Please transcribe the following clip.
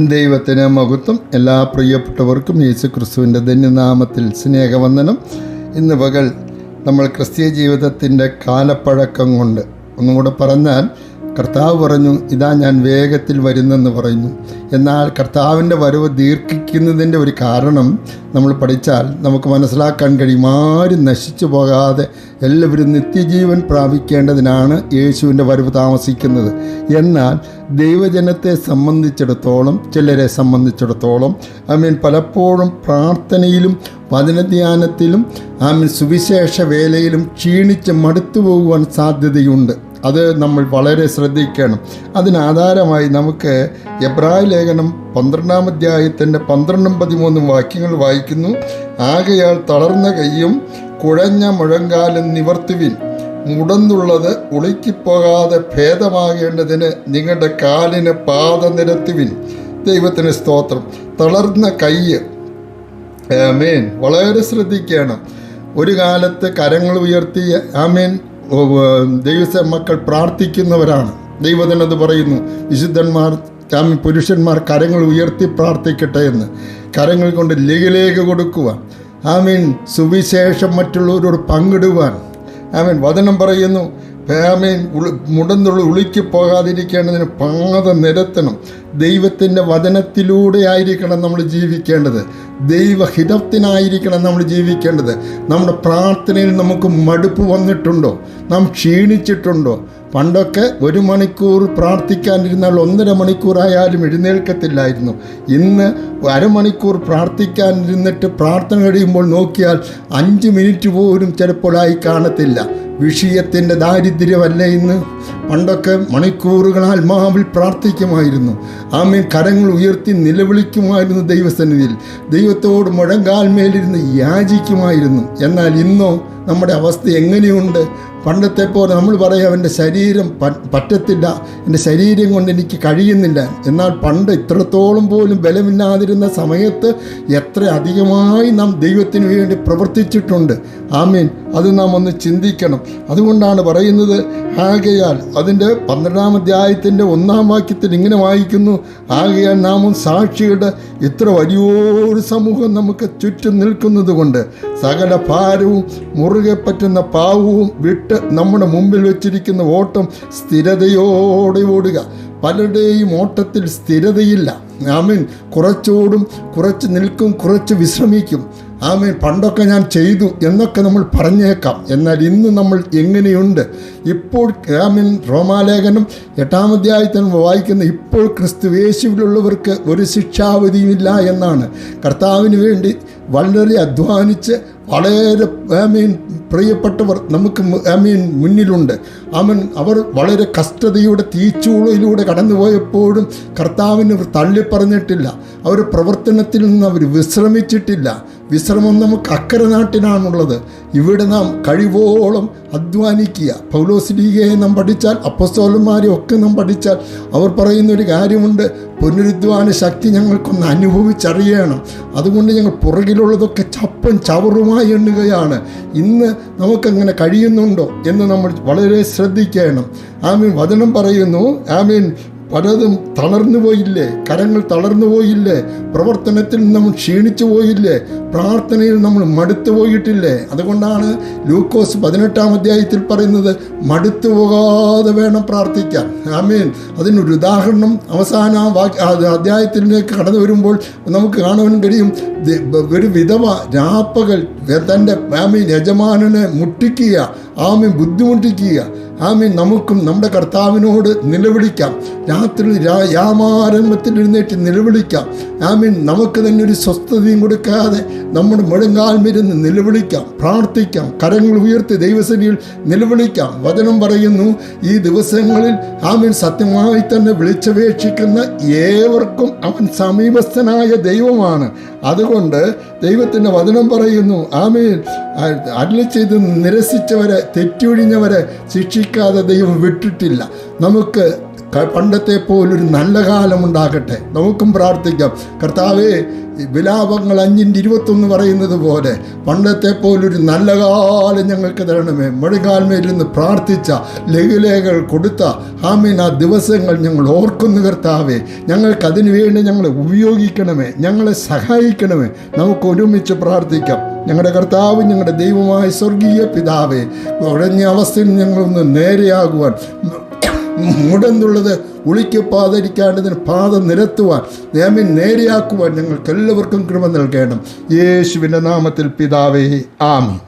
ദൈവത്തിന് മഹത്വം. എല്ലാ പ്രിയപ്പെട്ടവർക്കും യേശു ക്രിസ്തുവിന്റെ ധന്യനാമത്തിൽ സ്നേഹവന്ദനം. ഇന്ന് പകൽ നമ്മൾ ക്രിസ്തീയ ജീവിതത്തിന്റെ കാലപ്പഴക്കം കൊണ്ട് ഒന്നും കൂടെ പറഞ്ഞാൽ കർത്താവ് പറഞ്ഞു ഇതാ ഞാൻ വേഗത്തിൽ വരുന്നെന്ന് പറയുന്നു. എന്നാൽ കർത്താവിന്റെ വരവ് ദീർഘിക്കുന്നതിന്റെ ഒരു കാരണം നമ്മൾ പഠിച്ചാൽ നമുക്ക് മനസ്സിലാക്കാൻ കഴിയും ആരും നശിച്ചു പോകാതെ എല്ലാവരും നിത്യജീവൻ പ്രാപിക്കേണ്ടതിനാണ് യേശുവിന്റെ വരവ് താമസിക്കുന്നത്. എന്നാൽ ദൈവജനത്തെ സംബന്ധിച്ചിടത്തോളം ചിലരെ സംബന്ധിച്ചിടത്തോളം ഐ മീൻ പലപ്പോഴും പ്രാർത്ഥനയിലും വചനധ്യാനത്തിലും ഐ മീൻ സുവിശേഷ വേലയിലും ക്ഷീണിച്ച് മടുത്തു പോകുവാൻ സാധ്യതയുണ്ട്. അത് നമ്മൾ വളരെ ശ്രദ്ധിക്കണം. അതിനാധാരമായി നമുക്ക് എബ്രായ ലേഖനം പന്ത്രണ്ടാം അധ്യായത്തിന്റെ പന്ത്രണ്ടും പതിമൂന്നും വാക്യങ്ങൾ വായിക്കുന്നു. ആകയാൽ തളർന്ന കൈയും കുഴഞ്ഞ മുഴങ്കാലും നിവർത്തുവിൻ. മുടന്നുള്ളത് ഉളുക്കിപ്പോകാതെ ഭേദമാകേണ്ടതിന് നിങ്ങളുടെ കാലിന് പാത നിരത്തുവിൻ. ദൈവത്തിന് സ്തോത്രം. തളർന്ന കൈ ആമേൻ. വളരെ ശ്രദ്ധിക്കണം. ഒരു കാലത്ത് കരങ്ങൾ ഉയർത്തി ആമേൻ ദൈവസ മക്കൾ പ്രാർത്ഥിക്കുന്നവരാണ്. ദൈവത്തിനത് പറയുന്നു വിശുദ്ധന്മാർ ആമീൻ പുരുഷന്മാർ കരങ്ങൾ ഉയർത്തി പ്രാർത്ഥിക്കട്ടെ എന്ന്. കരങ്ങൾ കൊണ്ട് ലേഖലേഖ കൊടുക്കുവാൻ. ആമീൻ സുവിശേഷം മറ്റുള്ളവരോട് പങ്കിടുവാൻ. ആമീൻ വചനം പറയുന്നു ആമീൻ. ഉളി മുടന്നുള്ള ഉളിക്ക് പോകാതിരിക്കേണ്ടതിന് പാത നിരത്തണം. ദൈവത്തിന്റെ വചനത്തിലൂടെ ആയിരിക്കണം നമ്മൾ ജീവിക്കേണ്ടത്. ദൈവഹിതത്തിനായിരിക്കണം നമ്മൾ ജീവിക്കേണ്ടത്. നമ്മുടെ പ്രാർത്ഥനയിൽ നമുക്ക് മടുപ്പ് വന്നിട്ടുണ്ടോ? നാം ക്ഷീണിച്ചിട്ടുണ്ടോ? പണ്ടൊക്കെ ഒരു മണിക്കൂർ പ്രാർത്ഥിക്കാനിരുന്നാൽ ഒന്നര മണിക്കൂറായാലും എഴുന്നേൽക്കത്തില്ലായിരുന്നു. ഇന്ന് അരമണിക്കൂർ പ്രാർത്ഥിക്കാനിരുന്നിട്ട് പ്രാർത്ഥന കഴിയുമ്പോൾ നോക്കിയാൽ അഞ്ച് മിനിറ്റ് പോലും ചിലപ്പോഴായി കാണത്തില്ല. വിഷയത്തിന്റെ ദാരിദ്ര്യമല്ല ഇന്ന്. പണ്ടൊക്കെ മണിക്കൂറുകൾ ആത്മാവിൽ പ്രാർത്ഥിക്കുമായിരുന്നു. ആമീൻ. കരങ്ങൾ ഉയർത്തി നിലവിളിക്കുമായിരുന്നു ദൈവസന്നിധിയിൽ. ദൈവത്തോട് മുഴങ്കാൽമേലിരുന്ന് യാചിക്കുമായിരുന്നു. എന്നാൽ ഇന്നോ നമ്മുടെ അവസ്ഥ എങ്ങനെയുണ്ട്? പണ്ടത്തെ പോലെ നമ്മൾ പറയും അവന്റെ ശരീരം പറ്റത്തില്ല. എന്റെ ശരീരം കൊണ്ട് എനിക്ക് കഴിയുന്നില്ല. എന്നാൽ പണ്ട് ഇത്രത്തോളം പോലും ബലമില്ലാതിരുന്ന സമയത്ത് എത്ര അധികമായി നാം ദൈവത്തിന് വേണ്ടി പ്രവർത്തിച്ചിട്ടുണ്ട്. ആമീൻ. അത് നാം ഒന്ന് ചിന്തിക്കണം. അതുകൊണ്ടാണ് പറയുന്നത് ആകയാൽ അതിന്റെ പന്ത്രണ്ടാം അധ്യായത്തിന്റെ ഒന്നാം വാക്യത്തിൽ ഇങ്ങനെ വായിക്കുന്നു ആകയാൽ നാമും സാക്ഷിയുടെ ഇത്ര വലിയൊരു സമൂഹം നമുക്ക് ചുറ്റും നിൽക്കുന്നത് കൊണ്ട് സകല ഭാരവും മുറുകെ പറ്റുന്ന പാവവും നമ്മുടെ മുമ്പിൽ വെച്ചിരിക്കുന്ന ഓട്ടം സ്ഥിരതയോടെ ഓടുക. പലരുടെയും ഓട്ടത്തിൽ സ്ഥിരതയില്ല. ആമീൻ. കുറച്ചോടും കുറച്ച് നിൽക്കും കുറച്ച് വിശ്രമിക്കും. ആമീൻ. പണ്ടൊക്കെ ഞാൻ ചെയ്തു എന്നൊക്കെ നമ്മൾ പറഞ്ഞേക്കാം. എന്നാൽ ഇന്ന് നമ്മൾ എങ്ങനെയുണ്ട്? ഇപ്പോൾ ആമീൻ റോമാലേഖനം എട്ടാം അധ്യായത്തിൽ വായിക്കുന്ന ഇപ്പോൾ ക്രിസ്തുവേശുവിലുള്ളവർക്ക് ഒരു ശിക്ഷാവധിയുമില്ല എന്നാണ്. കർത്താവിന് വേണ്ടി വളരെ അധ്വാനിച്ച് വളരെ ആമീൻ പ്രിയപ്പെട്ടവർ നമുക്ക് ആമീൻ മുന്നിലുണ്ട്. അവൻ അവർ വളരെ കഷ്ടതയുടെ തീച്ചൂളയിലൂടെ കടന്നുപോയപ്പോഴും കർത്താവിന് അവർ തള്ളിപ്പറഞ്ഞിട്ടില്ല. അവർ പ്രവർത്തനത്തിൽ നിന്ന് അവർ വിശ്രമിച്ചിട്ടില്ല. വിശ്രമം നമുക്ക് അക്കരെ നാട്ടിനാണുള്ളത് ഇവിടെ നാം കഴിവോളം അധ്വാനിക്കുക. പൗലോസ്ലീഗയെ നാം പഠിച്ചാൽ അപ്പസ്തോലന്മാരെ ഒക്കെ നാം പഠിച്ചാൽ അവർ പറയുന്ന ഒരു കാര്യമുണ്ട്. പുനരുദ്ധാന ശക്തി ഞങ്ങൾക്കൊന്ന് അനുഭവിച്ചറിയണം. അതുകൊണ്ട് ഞങ്ങൾ പുറകിലുള്ളതൊക്കെ ചപ്പൻ ചവറുമായി എണ്ണുകയാണ്. ഇന്ന് നമുക്കങ്ങനെ കഴിയുന്നുണ്ടോ എന്ന് നമ്മൾ വളരെ ശ്രദ്ധിക്കണം. ആമീൻ. വചനം പറയുന്നു ആമീൻ. പലതും തളർന്നു പോയില്ലേ? കരങ്ങൾ തളർന്നു പോയില്ലേ? പ്രവർത്തനത്തിൽ നമ്മൾ ക്ഷീണിച്ചു പോയില്ലേ? പ്രാർത്ഥനയിൽ നമ്മൾ മടുത്തു പോയിട്ടില്ലേ? അതുകൊണ്ടാണ് ലൂക്കോസ് പതിനെട്ടാം അധ്യായത്തിൽ പറയുന്നത് മടുത്തു പോകാതെ വേണം പ്രാർത്ഥിക്കാൻ. ആമീൻ. അതിനൊരു ഉദാഹരണം അവസാന അധ്യായത്തിലേക്ക് കടന്നു വരുമ്പോൾ നമുക്ക് കാണുവാൻ കഴിയും. ഒരു വിധവ രാപ്പകൽ തന്റെ ആമീൻ യജമാനനെ മുട്ടിക്കുക ആമീൻ ബുദ്ധിമുട്ടിക്കുക. ആമീൻ. നമുക്കും നമ്മുടെ കർത്താവിനോട് നിലവിളിക്കാം. രാത്രി യാമാരംഭത്തിൽ എഴുന്നേറ്റ് നിലവിളിക്കാം. ആമീൻ. നമുക്ക് തന്നെ ഒരു സ്വസ്ഥതയും കൊടുക്കാതെ നമ്മുടെ മുഴങ്കാൽമിരുന്ന് നിലവിളിക്കാം. പ്രാർത്ഥിക്കാം. കരങ്ങൾ ഉയർത്തി ദൈവസനിയിൽ നിലവിളിക്കാം. വചനം പറയുന്നു ഈ ദിവസങ്ങളിൽ ആമീൻ സത്യമായി തന്നെ വിളിച്ചപേക്ഷിക്കുന്ന ഏവർക്കും അവൻ സമീപസ്ഥനായ ദൈവമാണ്. അതുകൊണ്ട് ദൈവത്തിന്റെ വചനം പറയുന്നു ആമീൻ അല്ല ചെയ്ത് നിരസിച്ചവരെ തെറ്റൊഴിഞ്ഞവരെ ശിക്ഷിക്കാതെ ദൈവം വിട്ടിട്ടില്ല. നമുക്ക് പണ്ടത്തെ പോലൊരു നല്ല കാലമുണ്ടാകട്ടെ നമുക്കും പ്രാർത്ഥിക്കാം. കർത്താവേ വിലാപങ്ങൾ അഞ്ചിന്റെ ഇരുപത്തൊന്ന് പറയുന്നത് പോലെ പണ്ടത്തെ പോലൊരു നല്ല കാലം ഞങ്ങൾക്ക് തരണമേ. മുഴകാൽമേലിരുന്ന് പ്രാർത്ഥിച്ച ലഘുലേഖകൾ കൊടുത്ത ആമീൻ. ആ ദിവസങ്ങൾ ഞങ്ങൾ ഓർക്കുന്നു കർത്താവേ ഞങ്ങൾക്ക് അതിനു വേണ്ടി ഞങ്ങളെ ഉപയോഗിക്കണമേ ഞങ്ങളെ സഹായിക്കണമേ. നമുക്ക് ഒരുമിച്ച് പ്രാർത്ഥിക്കാം. ഞങ്ങളുടെ കർത്താവ് ഞങ്ങളുടെ ദൈവമായ സ്വർഗീയ പിതാവേ ഉടഞ്ഞ അവസ്ഥയിൽ ഞങ്ങളൊന്ന് നേരെയാകുവാൻ മുടന്നുള്ളത് ഒളിക്കപ്പാതിരിക്കാണ്ടതിന് പാത നിരത്തുവാൻ നിയമം നേരെയാക്കുവാൻ ഞങ്ങൾക്ക് എല്ലാവർക്കും കൃപ നൽകണം. യേശുവിന്റെ നാമത്തിൽ പിതാവേ ആമീൻ.